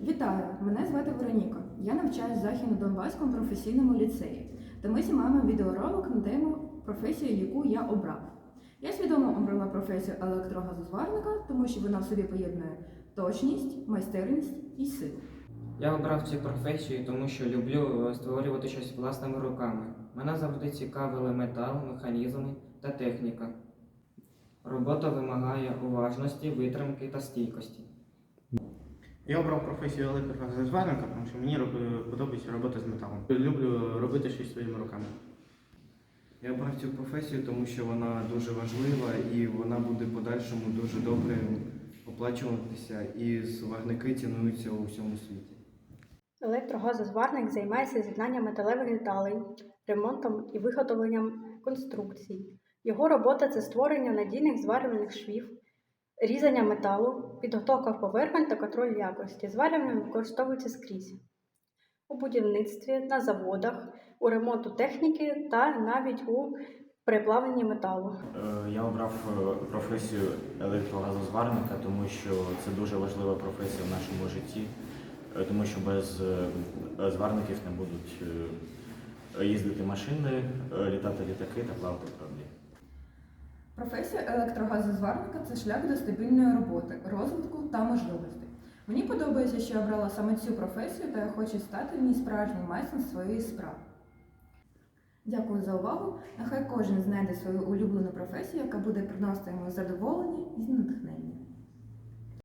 Вітаю! Мене звати Вероніка. Я навчаюсь в Західно-Донбаському професійному ліцеї. Та ми знімаємо відеоролик на тему професію, яку я обрав. Я свідомо обрала професію електрогазозварника, тому що вона в собі поєднує точність, майстерність і силу. Я обрав цю професію, тому що люблю е, створювати щось власними руками. Мене завжди цікавили метал, механізми та техніка. Робота вимагає уважності, витримки та стійкості. Я обрав професію електрогазозварника, тому що мені подобається робота з металом. Люблю робити щось своїми руками. Я обрав цю професію, тому що вона дуже важлива і вона буде в подальшому дуже добре оплачуватися, і сварники цінуються у всьому світі. Електрогазозварник займається з'єднанням металевих деталей, ремонтом і виготовленням конструкцій. Його робота це створення надійних зварювальних швів, різання металу, підготовка поверхонь та контроль якості. Зварювання використовується скрізь у будівництві, на заводах, у ремонту техніки та навіть у переплавленні металу. Е, Я обрав е, професію електрогазозварника, тому що це дуже важлива професія в нашому житті, е, тому що без зварників не будуть їздити машини, літати літаки та плавати. Професія електрогазозварника це шлях до стабільної роботи, розвитку та можливостей. Мені подобається, що я обрала саме цю професію, та я хочу стати в ній справжнім майстром своєї справи. Дякую за увагу. Нехай кожен знайде свою улюблену професію, яка буде приносити йому задоволення і натхнення.